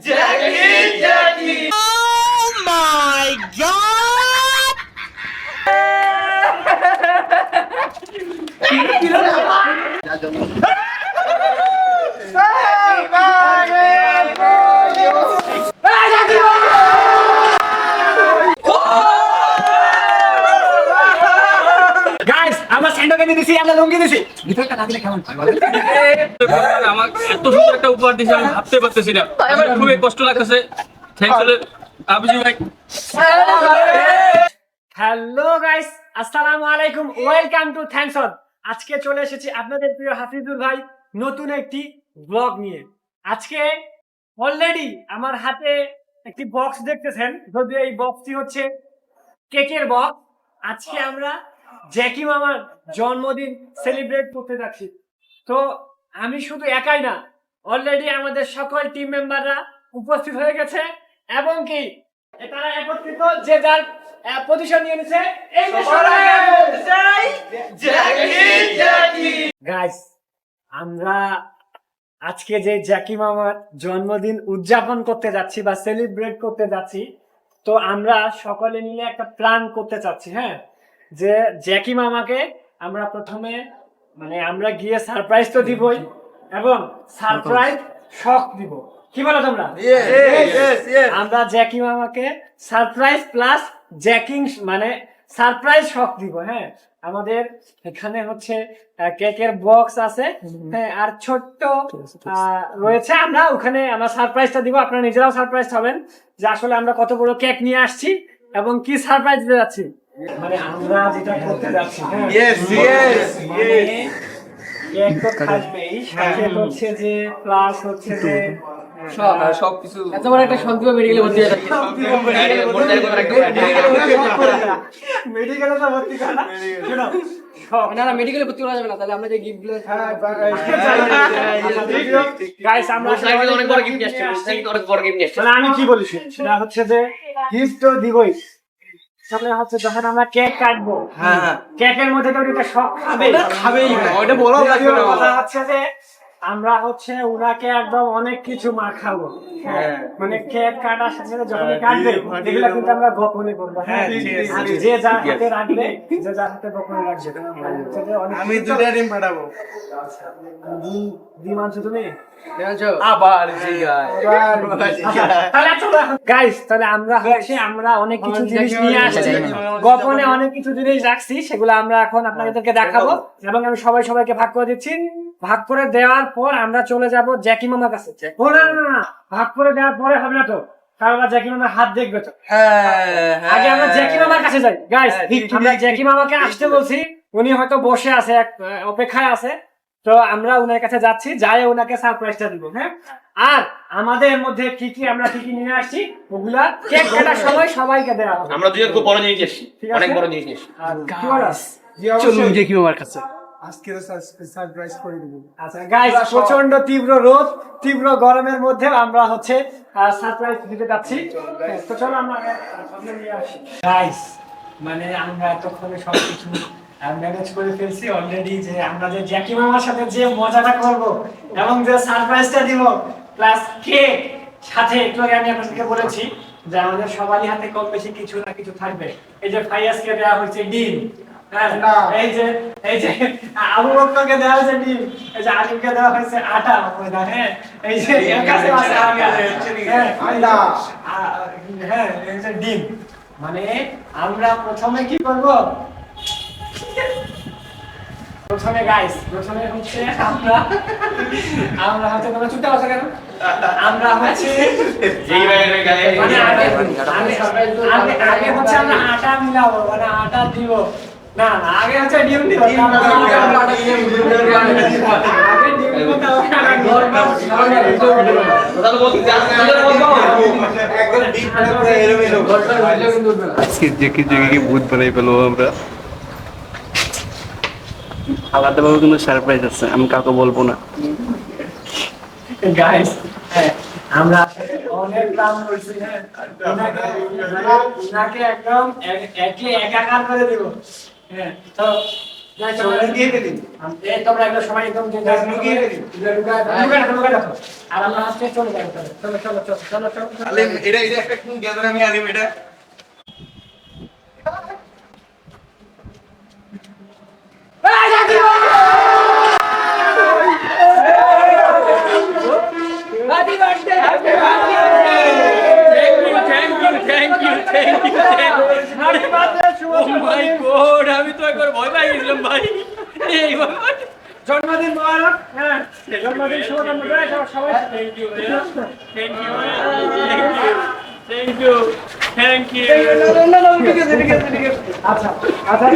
Jackie, Jackie. Oh my god! আমরা দিছি আমরা লুঙ্গি দিছি। ভিতরটা না দিলে কেমন এত সুন্দর একটা উপহার দিয়েছে আমি ভাবতে পারতেছি না। আমার খুবই কষ্ট লাগতেছে। থ্যাংকস আবুজি ভাই। হ্যালো গাইস আসসালামু আলাইকুম ওয়েলকাম টু থ্যাঙ্কস অন আজকে চলে এসেছি আপনাদের প্রিয় হাফিজুল ভাই নতুন একটি ব্লগ নিয়ে। আজকে অলরেডি আমার হাতে একটি বক্স দেখতেছেন যদি এই বক্সটি হচ্ছে কেকের বক্স আজকে আমরা জ্যাকি মামার জন্মদিন সেলিব্রেট করতে যাচ্ছি। তো আমি শুধু একাই না অলরেডি আমাদের সকল টিম মেম্বাররা উপস্থিত হয়ে গেছে এবং কি তারা একত্রিত যে যার পজিশন নিয়ে নিছে। এই গাইস আমরা আজকে যে জ্যাকি মামার জন্মদিন উদযাপন করতে যাচ্ছি বা সেলিব্রেট করতে যাচ্ছি তো আমরা সকলে মিলে একটা প্ল্যান করতে চাচ্ছি হ্যাঁ? যে জ্যাকি মামাকে আমরা প্রথমে মানে আমরা গিয়ে সারপ্রাইজ তো দিবই এবং সারপ্রাইজ শখ দিব। কি বলো তোমরা? আমরা জ্যাকি মামাকে সারপ্রাইজ প্লাস জ্যাকিং মানে সারপ্রাইজ শখ দিব হ্যাঁ। আমাদের এখানে হচ্ছে কেকের বক্স আছে হ্যাঁ আর ছোট্ট আহ, রয়েছে। আমরা ওখানে আমরা সারপ্রাইজটা দিব আপনারা নিজেরাও সারপ্রাইজ হবেন যে আসলে আমরা কত বড় কেক নিয়ে আসছি এবং কি সারপ্রাইজ দিতে যাচ্ছি। মানে আমরা যেটা করতে যাচ্ছি কেক তো থাকবেই সাথে হচ্ছে যে প্লাস হচ্ছে যে সব এত বড় একটা শান্তি মেডিকেলে ভর্তি হয়ে মেডিকেলে তো ভর্তি করা না। না না মেডিকেলে ভর্তি করা যাবে না তাহলে আমরা যে গিফটগুলো গাইস আমরা অনেক বড় গিফট নিয়ে আসছে। অনেক বড় গিফট নিয়ে আসছে। আমি কি বলি সেটা হচ্ছে যে গিফট তো দিবই। তাহলে হচ্ছে যখন আমরা কেক কাটবো কেকের মধ্যে তো ওটা সব খাবে খাবেই। ওটা বলো কথা হচ্ছে যে আমরা হচ্ছে ওনাকে একদম অনেক কিছু মাখাবো। হ্যাঁ। মানে কেক কাটার সাথে সাথে যখন কাটবে এগুলো কিন্তু আমরা গোপনে করব। হ্যাঁ যে যার হাতে রাখবে যে যার হাতে গোপনে রাখবে। আমি দুটা ডিম পাঠাবো। ডিম ডিম আনছো তুমি? আবার জিগায়। তাহলে চলো গাইস তাহলে আমরা হচ্ছে আমরা অনেক কিছু জিনিস নিয়ে আসছি। গোপনে অনেক কিছু জিনিস রাখছি সেগুলো আমরা এখন আপনাদেরকে দেখাবো। এবং আমি সবাই সবাইকে ভাগ করে দিচ্ছি। ভাগ করে দেওয়ার পর আমরা চলে যাব জ্যাকি মামার কাছে। না না, ভাগ করে দেওয়ার পরে হবে না তো? কারণ আমরা জ্যাকি মামার হাত দেখবে তো। আগে আমরা জ্যাকি মামার কাছে যাই। গাইস আমরা জ্যাকি মামাকে আসতে বলছি। উনি হয়তো বসে আছে অপেক্ষায় আছে। তো আমরা উনার কাছে যাচ্ছি যাই ওনাকে সারপ্রাইজটা দিব হ্যাঁ? আর আমাদের মধ্যে কি কি আমরা কি কি নিয়ে আসছি? ওগুলা কেক কাটার সময় সবাইকে দেওয়া হবে। আমরা দুজন খুব বড় জিনিস এসেছি। অনেক বড় জিনিস এসেছি। চলুন কাছে। আজকে সারপ্রাইজ করে দেবো। আচ্ছা গাইস প্রচণ্ড তীব্র রোদ তীব্র গরমের মধ্যে আমরা হচ্ছে সারপ্রাইজ দিতে যাচ্ছি। তো চলো আমরা সামনে নিয়ে আসি। গাইস মানে আমরা এতক্ষণে সবকিছু ম্যানেজ করে ফেলছি অলরেডি যে আমরা যে জ্যাকি মামার সাথে যে মজাটা করব এবং যে সারপ্রাইজটা দিব প্লাস কেক সাথে একটু আগে আমি আপনাদেরকে বলেছি যে আমাদের সবারই হাতে কম বেশি কিছু না কিছু থাকবে। এই যে ফাইয়াসকে দেওয়া হয়েছে ডিম। এই যে এই যে আবু বকরকে দেওয়া হয়েছে ডিম এই যে আলিমকে দেওয়া হয়েছে আটা। ময়দা হ্যাঁ এই যে এর কাছে আছে আটা। হ্যাঁ আন্ডা। আ- হ্যাঁ এই যে ডিম। মানে আমরা প্রথমে কি করব? প্রথমে গাইস প্রথমে হচ্ছে আমরা আমরা হচ্ছে তোমরা চুপটা বসে কেন? আমরা হচ্ছে মানে আগে আগে হচ্ছে আমরা আটা মিলাবো মানে আটা দিব। না না আগে ডিম আমরা? আলাদাভাবে কিন্তু সারপ্রাইজ আছে আমি কাউকে বলব না। গাইস আমরা অনেক প্ল্যান করছি হ্যাঁ। ওনাকে- ওনাকে একদম একে একাকার করে দিব। হ্যাঁ তো তোমরা এগুলো সবাই একদম। আর আমরা আজকে চলে যাব চলো চলো চলো চলো চলো এটা এটা একটা গ্যাদার আলিম এটা। Thank you thank you thank you Happy birthday, শুভ মাই গড আমি তো একবার ভয় পেয়ে গেছিলাম ভাই। এই বাবা জন্মদিন মোবারক। হ্যাঁ জন্মদিন শুভ জন্মদিন সবাই। সবাই thank you thank you thank you thank you আচ্ছা আচ্ছা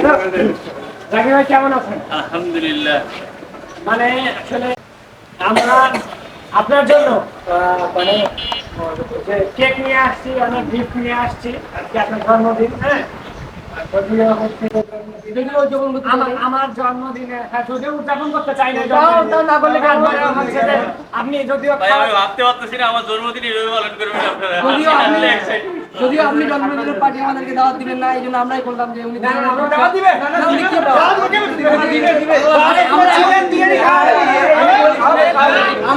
তো ভাই কেমন আছেন? আলহামদুলিল্লাহ। মানে আসলে আমরা আপনার জন্য মানে কেক নিয়ে আসছি অনেক গিফট নিয়ে আসছি। আজকে আপনার জন্মদিন হ্যাঁ? আমার জন্মদিনে যদিও উদযাপন করতে চাই না আপনি যদিও ভাই আমি খাওয়া- ভাবতে পারতেছি না আমার জন্মদিন পালন করবেন আপনারা। যদিও আপনি excited। যদিও আপনি জন্মদিনের পার্টি আমাদেরকে দাওয়াত দিবেন না এই জন্য আমরাই বললাম যে উনি না, না, আমরা দাওয়াত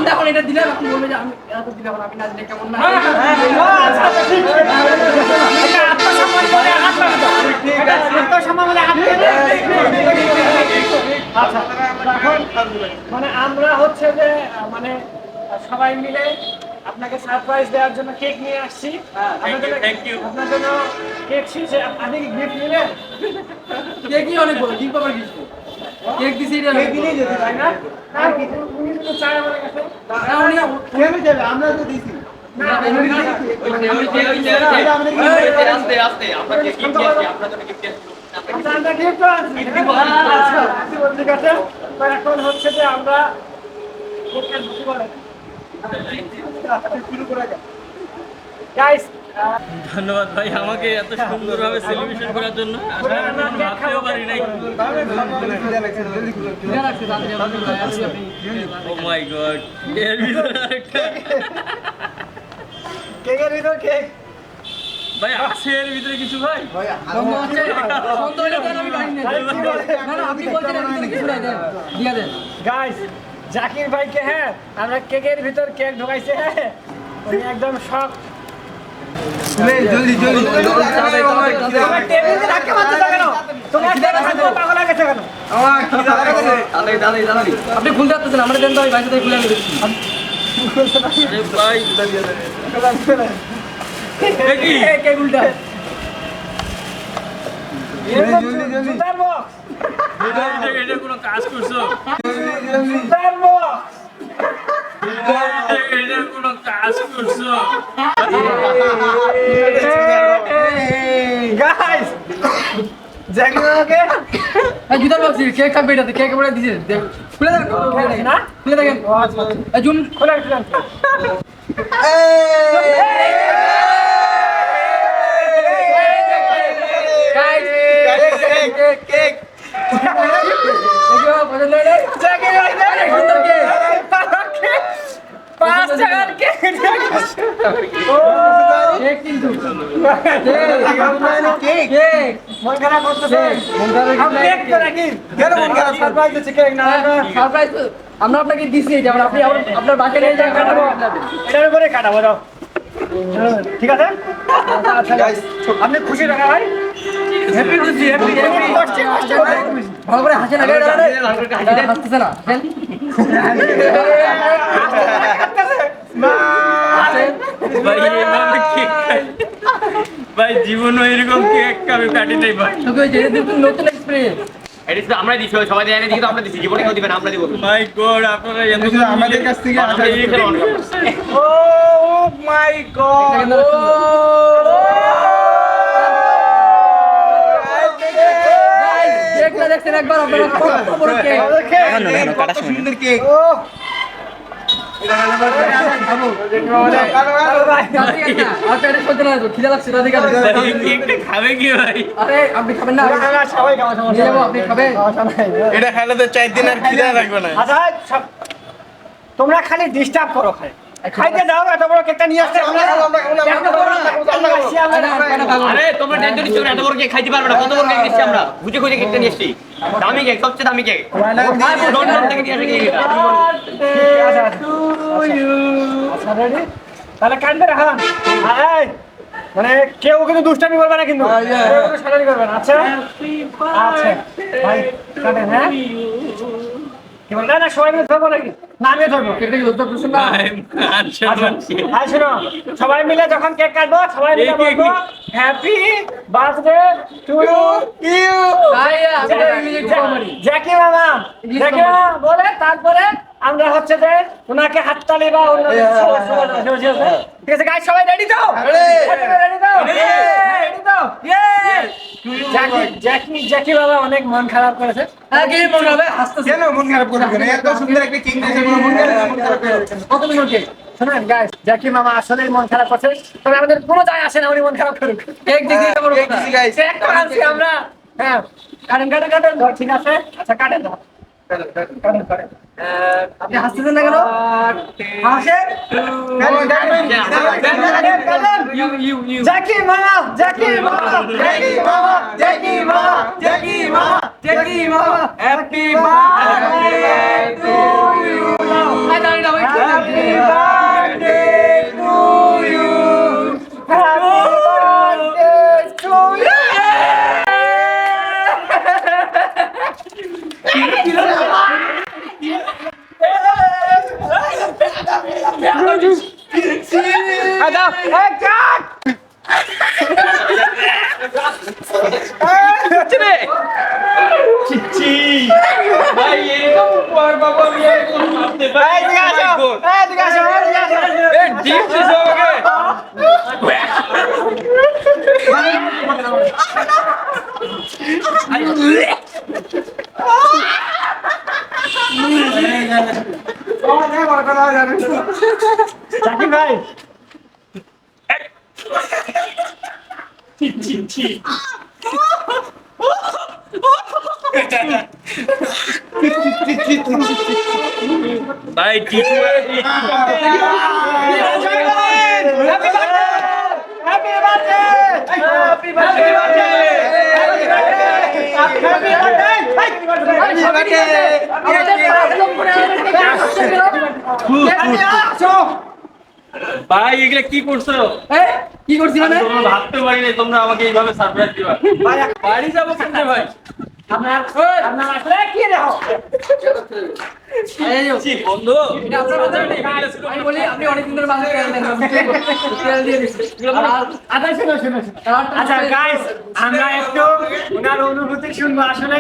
এখন এটা দিলাম। এখন বলবে যে আমি এত দিলাম আমি না দিলে কেমন না মানে আমরা হচ্ছে যে মানে সবাই মিলে আপনাকে সারপ্রাইজ দেওয়ার জন্য কেক নিয়ে আসছি। আপনার জন্য- কেক শেষে আপনি কি গিফট নিলেন কেকই অনেক বড় ডিম পাবার কিছু কেক দিছি এটা অনেক বড়। তাই না? না, উনি কিন্তু চায় আমাদের কাছে। আমরা তো দিছি। ঠিক আছে এখন হচ্ছে যে আমরা ধন্যবাদ ভাই আমাকে এত সুন্দরভাবে সেলিব্রেশন করার জন্য। ভাবতেও পারি নাই ও মাই গড এর ভিতরে আরেকটা কেকের ভিতর কেক। ভাই আছে এর ভিতরে কিছু ভাই? আমি গাইস জাকির ভাইকে হ্যাঁ আমরা কেকের ভিতর কেক ঢোকাইছে হ্যাঁ উনি একদম শখ জলদি জলদি। আপনি খুলতে পারতেছেন আমরা দেন তো আমি থেকে খুলে আনি। দিচ্ছি আরে ভাই দেখি কেক উল্টা এরকম জলদি, জলদি। জুতার বক্স এটা এটা কোনো কাজ করছো জুতার বক্স এটা এটা কোনো কাজ করছো গাইস জাকির ভাইকে এই জুতার বক্স কেক থাকবে এটাতে কেক পরে দিছে দেখ খুলে দেখেন খুলে দেখেন না? খুলে দেখেন এই জুম খোলা খোলা গাইস কেক কেক কেক দেখো পছন্দ হলো জাকির ভাইকে সুন্দর কেক পাঁচ টাকার কেক কেক কিন্তু? কেক কেক মন খারাপ করতেছে? মন খারাপ কেক তো নাকি কেন মন খারাপ? সারপ্রাইজ দিচ্ছে কেক না? না সারপ্রাইজ আমরা আপনাকে দিছি এটা আমরা আপনি আপনার বাসায় নিয়ে কাটাবো এটার উপরে কাটাবো দাও ঠিক আছে? আচ্ছা আপনি খুশি টাকা ভাই? হ্যাপি খুশি হ্যাপি হ্যাপি কষ্টে কষ্টে ভালো করে হাসেন আগে হাসতেছে না। ভাই এভাবে কেক খাই? ভাই জীবনও এরকম কেক আমি কাটি নাই ভাই তোকে যে নতুন নতুন এক্সপিরিয়েন্স এটা শুধু আমরা দিছি সবাই দেয় না তো আমরা দিছি জীবনে কেউ দিবেন আমরা দিব। মাই গড আপনারা এত আমাদের কাছ থেকে করছি। ও মাই গড দেখছেন একবার আপনারা কত বড় কেক সুন্দর কেক তোমরা খালি ডিস্টার্ব করো খাইতে দাও এত বড় কেকটা নিয়ে আসছে আমরা আসছি খাইতে না। কত বড় কেক আমরা? বুঝে খুঁজে কেকটা নিয়ে এসছি। দামি কেক সবচেয়ে দামি কেক। লন্ডন থেকে নিয়ে আসে কেক এটা আচ্ছা, আচ্ছা। আচ্ছা? তাহলে কান্দে রাখা এই, মানে কেউ কিন্তু দুষ্টামি করবে না কিন্তু। কেউ কিন্তু করবে না। আচ্ছা? আচ্ছা ভাই কাটেন হ্যাঁ? না না সবাই মিলে ধরবো নাকি? না আমিও ধরবো। আই শোনো। সবাই মিলে যখন কেক কাটবো সবাই মিলে বলব happy birthday to you. Jackie মামা জ্যাকি মামা বলে তারপরে আমরা হচ্ছে যে ওনাকে হাততালি বা অন্য সবার- সবার- সবার- ঠিক আছে গাইস সবাই রেডি তো? রেডি তো? রেডি তো? জ্যাকি জ্যাকি জ্যাকি বাবা অনেক মন খারাপ করেছে। হ্যাঁ, কি হবে? হাসতেছে। কেন মন খারাপ করবে? কেন এত সুন্দর একটা কেক দিয়েছে কোনো মন খারাপ মন খারাপ করবে কেন? কত মিনিট শোনেন গাইস জ্যাকি মামা আসলেই মন খারাপ করছে। তবে আমাদের কোনো যায় আসে না উনি মন খারাপ করুক। দিকে বড় আনছি আমরা হ্যাঁ কাটেন কাটেন কাটেন ঠিক আছে? আচ্ছা কাটেন কাটেন আপনি হাসতেছেন না কেন? হাসেন। জ্যাকি মামা জ্যাকি মামা জ্যাকি মামা জ্যাকি মামা জ্যাকি মামা জ্যাকি মামা হ্যাপি বার্থডে কোনো ভাবতে পারি এই দিকে ভাই টিটু? ভাই এগুলা কি করছ? কি করছি মানে ভাবতে পারি তোমরা আমাকে এইভাবে সারপ্রাইজ দিবা। বাড়ি যাব ভাই? আমরা একটু ওনার অনুভূতি শুনব। আসলে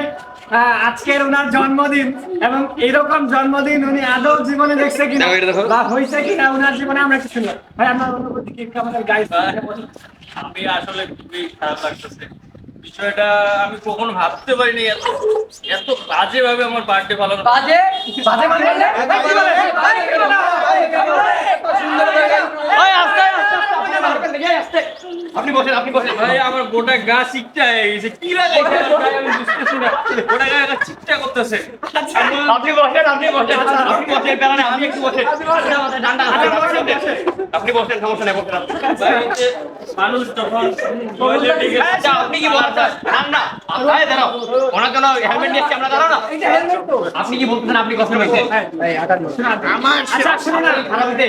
আজকের ওনার জন্মদিন এবং এরকম জন্মদিন উনি আদৌ জীবনে দেখছে কিনা। বা হয়েছে কিনা ওনার জীবনে আমরা একটু শুনব। ভাই আপনার অনুভূতি কি? আমাদের গাইস আমি আসলে খুবই খারাপ লাগতেছে। বিষয়টা আমি কখনো ভাবতে পারিনি এত এত বাজে ভাবে আমার বার্থডে পালন বাজে বাজে মানে আপনি বসেন আপনি বসেন। ভাই আমার গোটা গা চিকটা হয়ে গেছে। কি আমি বুঝতেছি না। গোটা গা চিকটা করতেছে। আপনি বসেন আপনি বসেন আপনি বসেন প্যারা একটু বসেন। আপনি বসেন আপনি বসেন সমস্যা নেই বসেন। আপনি। মানুষ যখন কি বলেন স্যার ঠান্ডা আপনার দাঁড়াও ওনার জন্য হেলমেট নিয়ে আমরা দাঁড়াও না। আপনি কি বলতেছেন আপনি কষ্ট হয়েছে আচ্ছা শুনুন। না খারাপ হয়েছে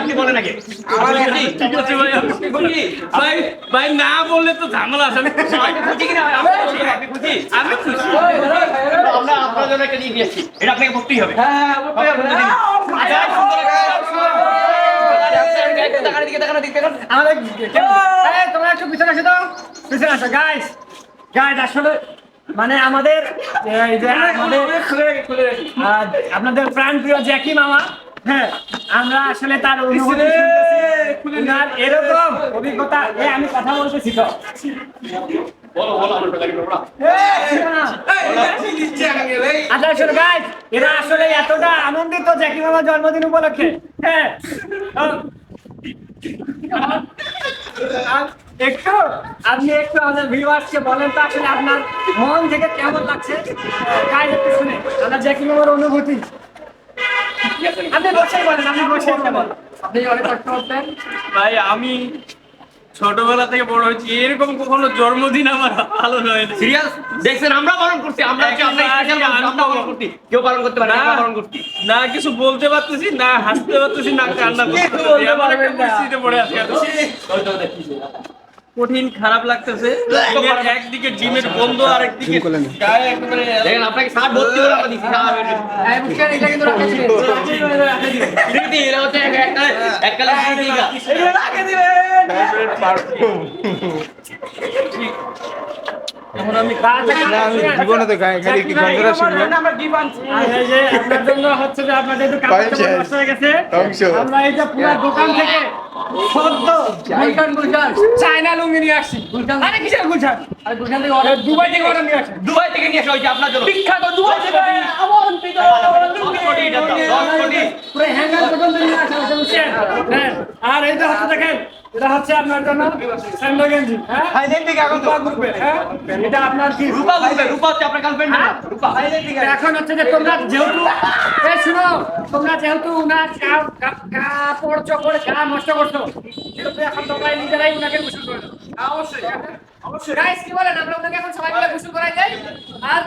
আপনি বলেন আগে? ভাই না বললে তো ঝামেলা আছে আমি খুশি আমরা আপনার নিয়ে এটা হবে মানে আমাদের আপনাদের প্রাণ প্রিয় জ্যাকি মামা হ্যাঁ আমরা আসলে তার অনুভূতি উনার এরকম অভিজ্ঞতা এ আমি কথা বলতেছি তো। বলো বলো আমার কথা বলো। আচ্ছা শোনো গাইস এরা আসলে এতটা আনন্দিত জ্যাকি মামার জন্মদিন উপলক্ষে। হ্যাঁ। একটু আপনি একটু আমাদের ভিউয়ার্সকে বলেন তো আসলে আপনার মন থেকে কেমন লাগছে? একটু শুনে। আমরা জ্যাকি মামার অনুভূতি। আপনি বসে বলেন আপনি বসে বলেন। আপনি অনেক কষ্ট করতেন? ভাই আমি ছোটবেলা থেকে বড় হয়েছি এরকম কখনো জন্মদিন আমার ভালো নয় সিরিয়াস দেখছেন আমরা পালন করছি আমরা হচ্ছে আপনার স্পেশাল আমরা পালন করছি। কেউ পালন করতে পারে না আমরা পালন করছি। না কিছু বলতে পারতেছি না হাসতে পারতেছি না কান্না করতে পারতেছি পড়ে আছি। কঠিন খারাপ লাগতেছে একদিকে ডিমের গন্ধ আর একদিকে গায়ে একেবারে দেখেন আপনাকে সাত ভর্তি করে আমরা দিচ্ছি সারা পেটে। এই মুখে এটা কিন্তু রাখা ছিল। দিদি, হচ্ছে এক- একটা- এককালে দিদি গা। এখন আমি জীবনে তো গায়ে খালি কি গন্ধটা শুনব আর এই যে আপনার জন্য হচ্ছে যে আপনাদের একটু কাপড় কয় চোপড় শেষ? নষ্ট হয়ে গেছে আমরা এই যে পুরো দোকান থেকে সদ্য গুলশান, গুলশান। চায়না লুঙ্গি নিয়ে আসছি। গুলশান। আরে কিসের গুলশান? আর গুলশান থেকে order দুবাই থেকে অর্ডার নিয়ে আসছি। দুবাই থেকে নিয়ে আসা হয়েছে আপনার জন্য। বিখ্যাত দুবাই থেকে। আমন্ত্রিত কোটি। এটা দাও, দশ কোটি। পুরো হ্যাঙ্গার পর্যন্ত নিয়ে আসা হয়েছে বুঝছেন? হ্যাঁ। আর এই যে হচ্ছে দেখেন এটা হচ্ছে আপনার জন্য স্যান্ডো গেঞ্জি হ্যাঁ? রূপা গ্রুপের, হ্যাঁ? এটা আপনার কি? রূপা বলবে, রূপা হচ্ছে আপনার গার্লফ্রেন্ড না রূপা। এখন হচ্ছে যে তোমরা যেহেতু এ শুনো তোমরা যেহেতু উনার কা- কা- কাপড় চোপড় গা নষ্ট করছ সেহেতু এখন তোমরা নিজেরাই উনাকে গোসল করে দাও অবশ্যই। অবশ্যই। গাইস কি বলেন? আমরা ওনাকে এখন সবাই মিলে গোসল করাই যাই। আর।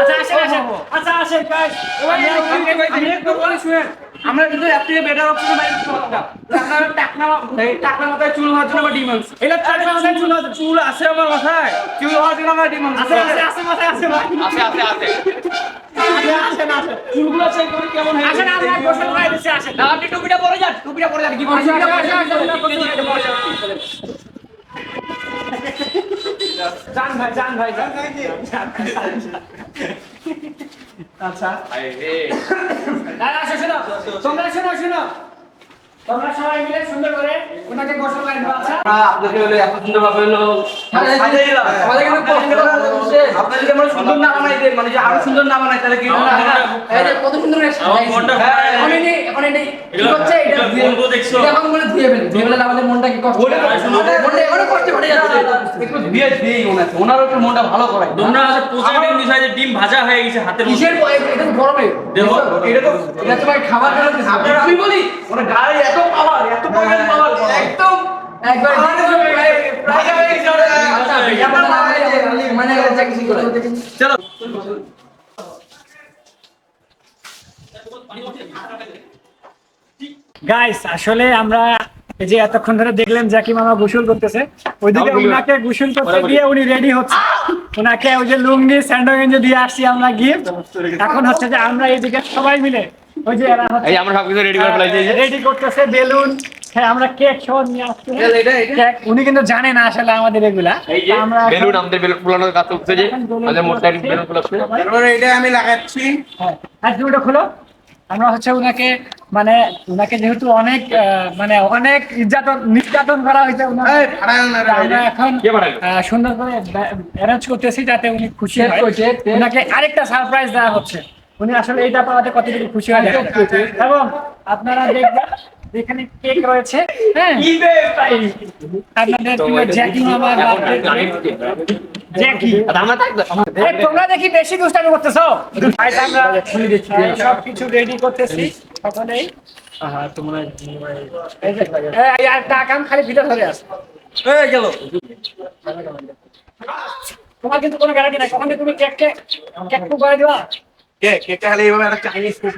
আচ্ছা আসেন আসেন। আচ্ছা আসেন গাইস আমি একটু বলি শুনেন আমরা কিন্তু এর থেকে বেটার অপশন বাইরে করতে পারতাম আপনারা টাকনা টাকনা মাথায় চুল হওয়ার জন্য আমরা এটা চাকরি আমাদের চুল আছে চুল আছে আমার মাথায় চুল হওয়ার জন্য আমরা ডিম আনছি আছে আছে আছে মাথায় আছে ভাই আছে আছে আছে চুলগুলো চেক করি কেমন হয়েছে আসেন আমরা গোসল করাই দিচ্ছি আসেন না আপনি টুপিটা পরে যান টুপিটা পরে যান কি আসেন, আসেন, আসেন, ভাই যান ভাই আচ্ছা। শোনো তোমরা শোনো শোনো। তোমরা সবাই মিলে সুন্দর করে ওনাকে গোসল করে দেবো আচ্ছা। আপনাকে হলো এত সুন্দর ভাবে হলো। আমাদের কিন্তু কষ্ট করা হচ্ছে আপনারা যদি আমরা সুন্দর না বানাই দেন মানে যে আরও সুন্দর না বানাই তাহলে কি হবে না? এই যে কত সুন্দর করে আমার মনটা হ্যাঁ, ভালো করায়। তোমরা আছে পচা ডিম যে ডিম ভাজা হয়ে গেছে হাতের কিসের এটা গরমে। দেখো। এটা তো এটা তো ভাই খাবার জন্য আমি বলি ওরা গায়ে এত পাওয়ার এত পাওয়ার একদম একবার আচ্ছা মানে যা কিছু করে। চলো। গাইস আসলে আমরা এই যে এতক্ষণ ধরে দেখলেন জ্যাকি মামা গোসল করতেছে ওইদিকে উনাকে গোসল করতে গিয়ে উনি রেডি হচ্ছে। ওনাকে ওই যে লুঙ্গি স্যান্ডো গেঞ্জি দিয়ে আসছি আমরা গিফট এখন হচ্ছে যে আমরা এইদিকে সবাই মিলে ওই যে এরা এই আমরা সবকিছু রেডি করে ফেলাইছি যে। রেডি করতেছে বেলুন হ্যাঁ আমরা কেক সহ নিয়ে আসছি। কেক উনি কিন্তু জানে না আসলে আমাদের এগুলা। আমরা বেলুন আমাদের বেলুন ফুলানোর কাজ চলছে যে আমাদের। বেলুন ফুলাচ্ছে। তারপরে এটা আমি লাগাচ্ছি। হ্যাঁ। আর খোলো। আমরা হচ্ছে উনাকে মানে উনাকে যেহেতু অনেক আহ, মানে অনেক নির্যাতন নির্যাতন করা হয়েছে আমরা এখন আহ, সুন্দর করে অ্যারেঞ্জ করতেছি যাতে উনি খুশি Set হয়। উনাকে আরেকটা সারপ্রাইজ দেওয়া হচ্ছে। উনি আসলে এইটা পাওয়াতে কতটুকু খুশি হয় এবং আপনারা দেখবেন এখানে কেক রয়েছে হ্যাঁ? আপনাদের প্রিয় জ্যাকি জ্যাকি। তোমরা দেখি বেশি দুষ্টামি করতেছো? আজ আমরা সব রেডি করতেছি। সকলেই। টাকাম খালি ভিতর ধরে আছে এই গেল। তোমার কিন্তু কোনো গ্যারান্টি নাই। কখন তুমি কেক কেক কু করে দিবা? কে কেকটা খালি এইভাবে একটা চাইনিজ না,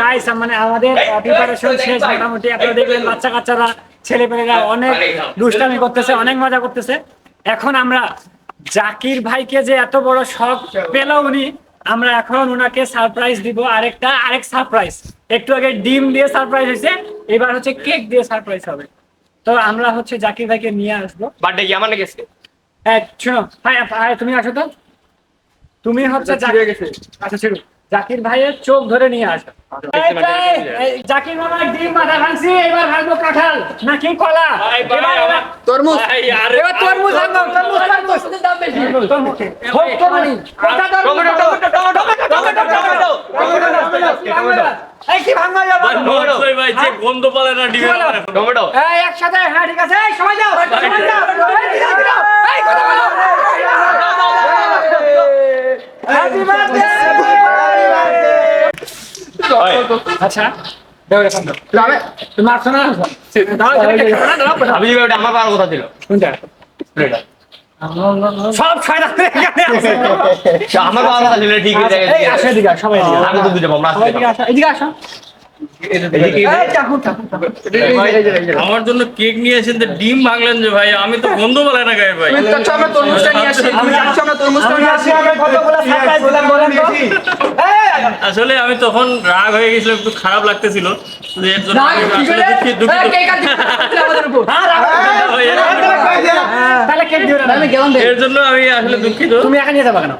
গাইস মানে আমাদের প্রিপারেশন শেষ মোটামুটি। আপনারা দেখলেন বাচ্চা কাচ্চারা ছেলেপেলেরা অনেক দুষ্টামি করতেছে অনেক মজা করতেছে। এখন আমরা জাকির ভাইকে যে এত বড় শখ পেল উনি আমরা এখন ওনাকে সারপ্রাইজ দিব। আরেকটা আরেক সারপ্রাইজ একটু আগে ডিম দিয়ে সারপ্রাইজ হয়েছে এবার হচ্ছে কেক দিয়ে সারপ্রাইজ হবে। তো আমরা হচ্ছে জাকির ভাইকে নিয়ে আসব। বার্থডে কি? আমার গেছে হ্যাঁ শোনো হ্যাঁ ভাই, তুমি আসো তো। তুমি হচ্ছে জাকির আচ্ছা ছিল জাকির ভাইয়ের চোখ ধরে নিয়ে আসো জাকির মামার ডিম মাথা ভাঙছি এবার ভাঙবো কাঁঠাল নাকি কলা তরমুজ এবার তরমুজ ভাঙবো তরমুজ দাম বেশি একসাথে হ্যাঁ ঠিক আছে এই সময় যাও সময় যাও এই দিদাও, দিদাও। এই কথা বলো হ্যাপি বার্থডে আচ্ছা। আমার পাওয়ার কথা ছিল। সব ছয় আমার পাওয়ার কথা ছিল ঠিক আছে আসো এদিকে আসো, এদিকে আসো। আমার জন্য কেক নিয়ে এসেছেন তো ডিম ভাঙলেন যে ভাই আমি তো গন্ধ পালে না গায়ে ভাই। আসলে আমি তখন রাগ হয়ে গেছিল একটু খারাপ লাগতেছিল। এর জন্য হ্যাঁ এর- জন্য আমি আসলে দুঃখিত। তুমি একা নিয়ে যাবা কেন?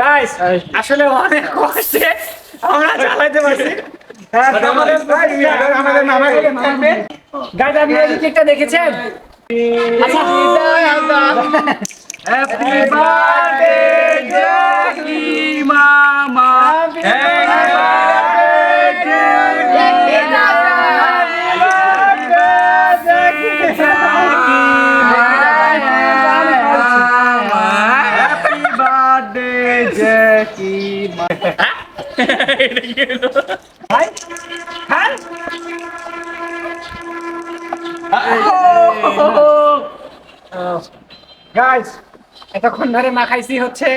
গাইস আসলে অনেক কষ্টে আমরা চালাইতে পারছি হ্যাঁ, দেখেছেন আচ্ছা হ্যাপি বার্থডে জ্যাকি মামা কি গাইস এতক্ষণ ধরে মাখাইছি হচ্ছে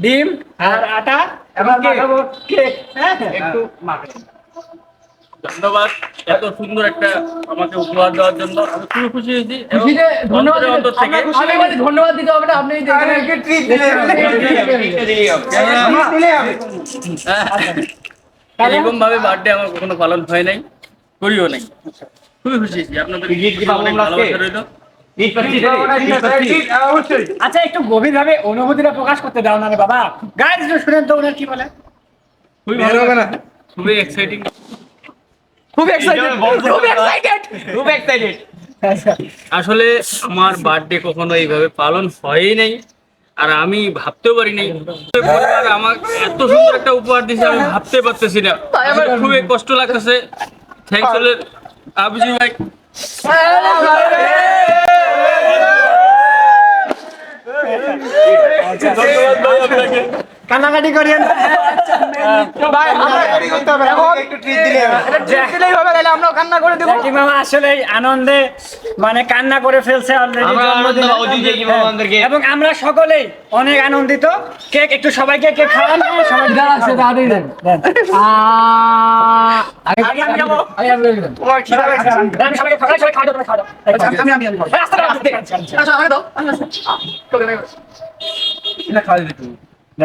ডিম আর আটা এবার মাখাবো কেক। হ্যাঁ একটু ধন্যবাদ। এত সুন্দর একটা আমাকে উপহার দেওয়ার জন্য। আমি খুবই খুশি হয়েছি ধন্যবাদ অন্তর থেকে ধন্যবাদ দিতে হবে না আপনি এরকম ভাবে বার্থডে আমার কখনো পালন হয় নাই করিও নাই। খুবই খুশি হয়েছি। আপনাদের অনেক ভালোবাসা রইল। আচ্ছা একটু গভীর ভাবে অনুভূতিটা প্রকাশ করতে দাও না রে বাবা। গাইস একটু শুনেন তো ওনার কি বলে? খুবই ভালো হবে না? খুবই এক্সাইটিং খুব এক্সাইটেড খুব এক্সাইটেড খুব এক্সাইটেড আসলে আমার বার্থডে কখনো এইভাবে পালন হয়ই নাই আর আমি ভাবতেও পারি নাই। পরিবার আমাকে এত সুন্দর একটা উপহার দিয়েছে আমি ভাবতে পারতেছি না। আমার খুবই কষ্ট লাগতেছে। থ্যাংকস হলে আবজি ভাই। ধন্যবাদ ভাই আপনাকে। কান্নাকাটি করিয়েন না। ভাই আমরা তৈরি করতে হবে আমাকে একটু ট্রিট দিলে হবে। এটা ঠিক দিলেই হবে তাহলে আমরাও কান্না করে দেবো। মামা আসলে আনন্দে মানে কান্না করে ফেলছে অলরেডি আমাদেরকে। এবং আমরা সকলেই অনেক আনন্দিত। কেক একটু সবাইকে কেক খাওয়ান হ্যাঁ, সবাই দাঁড়া সে তাড়াতাড়ি দেন আগে আগে আমি যাব। আগে আপনি দেন তোমার কি হবে আমি সবাইকে খাওয়াই সবাই খাওয়া দাও তুমি খাওয়া দাও আমি আমি আমি। আচ্ছা আমি দাও। আমি তোকে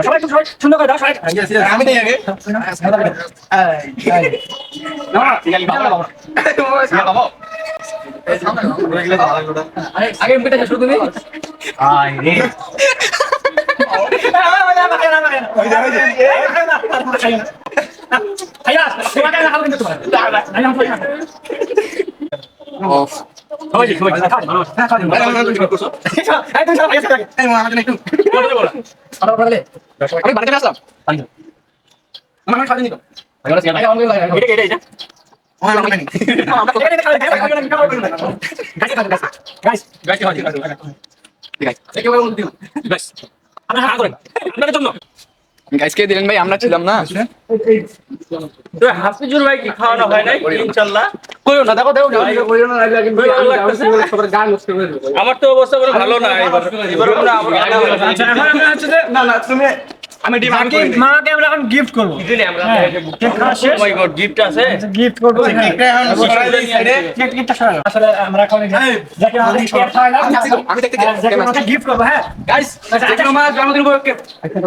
সবাই সবাই সুন্দর করে দাও সবাই। আমি নেই আগে। আগে শেষ করো তুমি ভাইয়া তোমাকে আমি খাব কিন্তু তোমার হ্যাঁ, আপনারা করেন। আপনাদের জন্য। গাইস দিলেন ভাই আমরা ছিলাম না। তো হাফিজুর ভাই কি খাওয়ানো হয় নাই? কইও না দেখো দেখো। আমার তো অবস্থা ভালো না এবার এবার আমরা আবার এখন আমরা হচ্ছে যে- না না তুমি আমি ডিম আমি জাকির মাকে আমরা এখন গিফট করব। কেক খাওয়া শেষ? মাই গড গিফট আছে? গিফট করব হ্যাঁ। এখন সরাই দিই সাইডে। কেকটা সরাও। আসলে আমরা এখন এই যে- কেক খাওয়ালাম। আমি দেখতে গিফট করব গাইস আচ্ছা, আমার জন্মদিন উপলক্ষে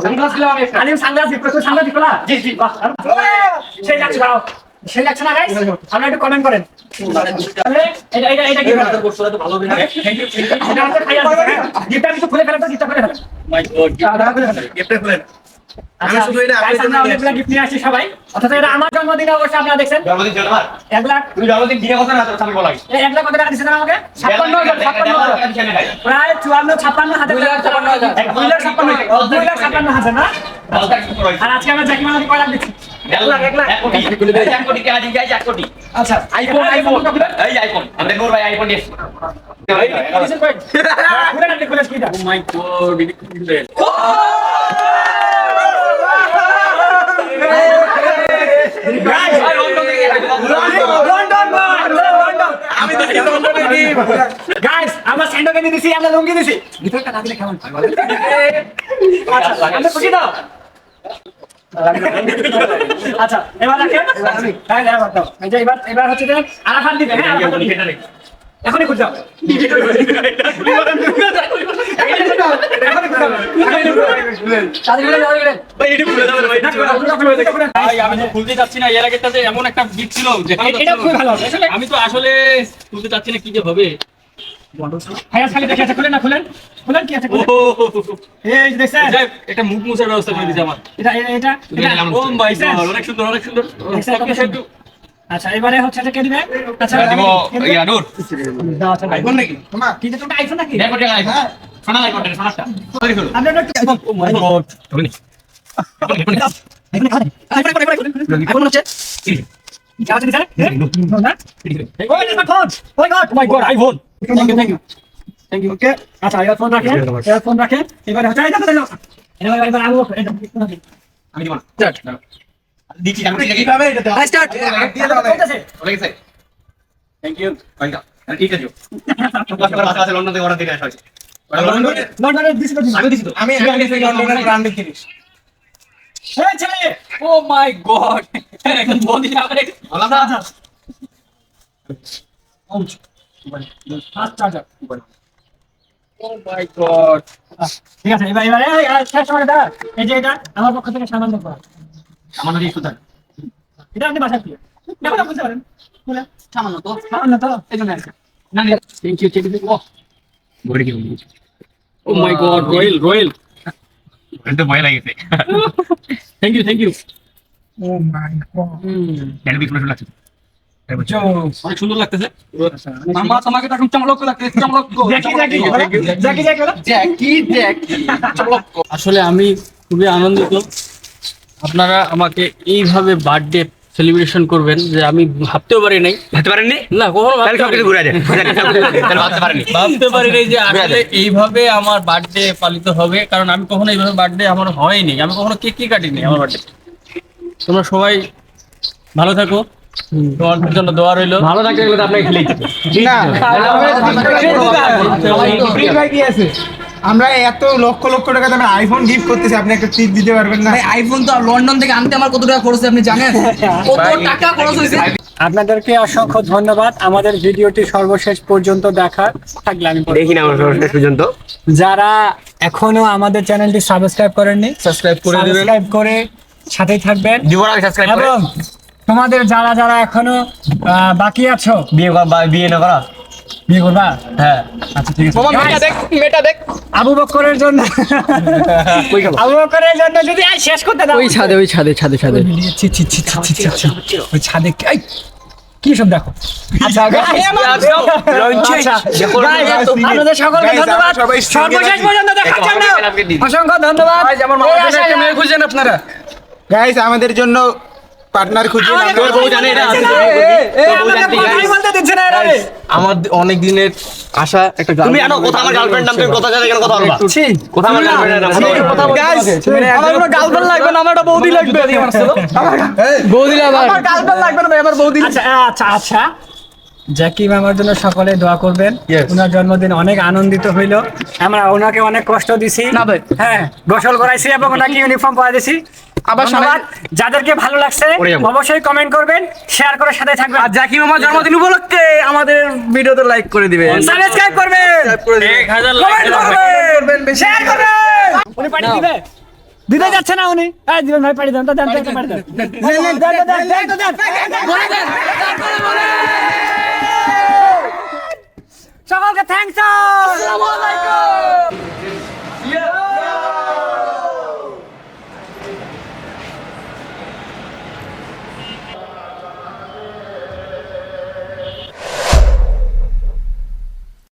সানগ্লাস দিলাম আমি সানগ্লাস গিফট করছ সানগ্লাস দিলা জি জি বাহ সেই যাচ্ছে দাও সেই লাগছে না গাইস আমরা একটু কমেন্ট করেন। তাহলে এটা এটা এটা কি এটা হচ্ছে খাইয়া দিচ্ছে, গিফট আমি তো খুলে ফেলো তো গিফটটা খুলে ফেলো মাই গড গিফট খুলে ফেলো। গিফট খুলে আচ্ছা, শুধু এটা আমরা নিয়ে আসছি সবাই। অথচ এটা আমার জন্মদিনে অবশ্যই আপনারা দেখছেন। জন্মদিন লাখ তুমি জন্মদিন দিয়ে কথা না তো সামনে বলা এই লাখ কত টাকা দিচ্ছেন আমাকে? প্রায় চুয়ান্ন ছাপ্পান্ন হাজার দুই লাখ ছাপ্পান্ন হাজার। দুই লাখ ছাপ্পান্ন দুই লাখ ছাপ্পান্ন হাজার না? আর আজকে আমরা কয় লাখ দিচ্ছি? আচ্ছা আইফোন আইফোন এই আইফোন আমাদের নূর ভাই আইফোন নিয়ে এসছে। খুলেন আপনি খুলেন কিটা ও মাই গড এটা কি দিলেন? গাইস আমরা স্যান্ডোকে দিয়ে দিছি আমরা লুঙ্গি দিছি ভিতরটা না দিলে কেমন আচ্ছা আচ্ছা এবার হ্যাঁ এবার হচ্ছে আরাফাত দিবে হ্যাঁ। এখনই খুঁজে যাও আমি তো খুলতে চাচ্ছি না এর এমন একটা বিট ছিল আমি তো আসলে খুলতে চাচ্ছি না কি যে হবে? একটা মুখ মুছার ব্যবস্থা করে দিছে আমার। এটা এটা অনেক সুন্দর অনেক সুন্দর। আচ্ছা এবারে হচ্ছে এটা কে দিবে আচ্ছা দিব ইয়া নূর দাও, আচ্ছা, আইফোন নাকি কি যে তোমরা আইফোন নাকি কোটি টাকা আইফোন সোনা আইফোন সোনাটা সরি শুনুন আমরা একটু iPhone oh my god iPhone হচ্ছে যা আছে দিছে না ওই এটা ফোন ওই god my god iPhone thank you thank you thank you okay আচ্ছা ফোন রাখেন ফোন রাখেন এবারে হচ্ছে এটা তো এবার এবার আমি এটা আমি দিব না দিচ্ছি ঠিক আছে? কীভাবে এটা দাও? স্টার্ট দিয়ে দাও না। চলতেছে থ্যাংক ইউ ওয়েলকাম ঠিক আছে। কষ্ট করে বাসা আছে। লন্ডন থেকে অর্ডার দিতে আসা হয়েছে। লন্ডনের দিছি তো আমি দিছি তো। আমি আমি দেখি লন্ডনের ব্র্যান্ডের জিনিস এই ছেলে! ও মাই গড এখন বলি আবার ভালো না। Fast charger. O my god ঠিক আছে এবার এবার শেষ সময় এই যে এটা আমার পক্ষ থেকে সামান্য করা সুতার এটা আপনি বাসায় দিয়ে দেখো বুঝতে পারেন। বলে সামান্য তো সামান্য তো এই জন্য আর কি। না না থ্যাংক ইউ ও বড় কি oh my god royal royal তো ভয় লাগিছে thank you thank you oh my god কেন বিক্রি লাগছে অনেক সুন্দর লাগতেছে। মামা তোমাকে তো এখন চমলক চমলক আসলে আমি খুবই আনন্দিত। আপনারা আমাকে এইভাবে বার্থডে সেলিব্রেশন করবেন যে আমি ভাবতেও পারি নাই ভাবতে পারেননি না কখনো ভাবতে পারি নাই যে আসলে এইভাবে আমার বার্থডে পালিত হবে কারণ আমি কখনো এইভাবে বার্থডে আমার হয়নি আমি কখনো কেক কি কাটিনি আমার বার্থডে তোমরা সবাই ভালো থাকো তোমাদের জন্য দোয়া রইল ভালো থাকতে গেলে আপনাকে খেলেই না কি আছে আমরা এত লক্ষ লক্ষ টাকা দামে আইফোন গিফট করতেছি আপনি একটা টিপ দিতে পারবেন না। ভাই আইফোন তো লন্ডন থেকে আনতে আমার কত টাকা খরচ আপনি জানেন? কত টাকা খরচ হয়েছে? আপনাদেরকে অসংখ্য ধন্যবাদ। আমাদের ভিডিওটি সর্বশেষ পর্যন্ত দেখা থাকলে আমি দেখি না আমার শেষ পর্যন্ত। যারা এখনও আমাদের চ্যানেলটি সাবস্ক্রাইব করেননি সাবস্ক্রাইব করে দিবেন। সাবস্ক্রাইব করে সাথেই থাকবেন। আগে সাবস্ক্রাইব করে। তোমাদের যারা যারা এখনও আহ, বাকি আছো বিয়ে বিয়ে না করা। বিয়ে করবা? হ্যাঁ। আচ্ছা ঠিক আছে। মেটা দেখ মেটা দেখ। আবু বকরের জন্য আবু বকরের জন্য যদি আই শেষ করতে দাও। ওই ছাদে ওই ছাদে ছাদে ছাদে। ছি ছি ছি ছি ছি। ওই ছাদে কি- এই, কি সব দেখো? আচ্ছা আচ্ছা, আপনাদের সকলকে ধন্যবাদ। সর্বশেষ পর্যন্ত দেখার জন্য অসংখ্য ধন্যবাদ। এই মেয়ে খুঁজছেন আপনারা। গাইস আমাদের জন্য পার্টনার খুঁজে তোর বউ জানে এটা? আমার অনেক দিনের আশা একটা তুমি জানো কথা আমার গার্লফ্রেন্ড নাম? তুমি কথা জানো কেন কথা বলবা? ছি, কথা আমার গার্লফ্রেন্ডের নাম? গাইস আমার কোনো গার্লফ্রেন্ড লাগবে না আমার একটা বৌদি লাগবে। বৌদি লাগবে। আমার গার্লফ্রেন্ড লাগবে না আমার বৌদি আচ্ছা আচ্ছা আচ্ছা। জ্যাকি মামার জন্য সকলে দোয়া করবেন। ওনার জন্মদিন অনেক আনন্দিত হইল। আমরা ওনাকে অনেক কষ্ট দিছি। না হ্যাঁ গোসল করাইছি এবং ওনাকে ইউনিফর্ম পরা দিছি। আবার যাদেরকে ভালো লাগছে অবশ্যই কমেন্ট করবেন শেয়ার করে সাথে থাকবেন আর জাকি মামার জন্মদিন উপলক্ষে আমাদের ভিডিওতে লাইক করে দিবেন সাবস্ক্রাইব করবেন এক হাজার কমেন্ট লাইক করবেন শেয়ার করবেন উনি পাঠিয়ে দিবে দিতে যাচ্ছে না উনি হ্যাঁ দিবেন ভাই পাঠিয়ে দেন তো দেন তো, পাঠিয়ে দেন দেন, দেন, দেন, দেন। সকলকে থ্যাংকস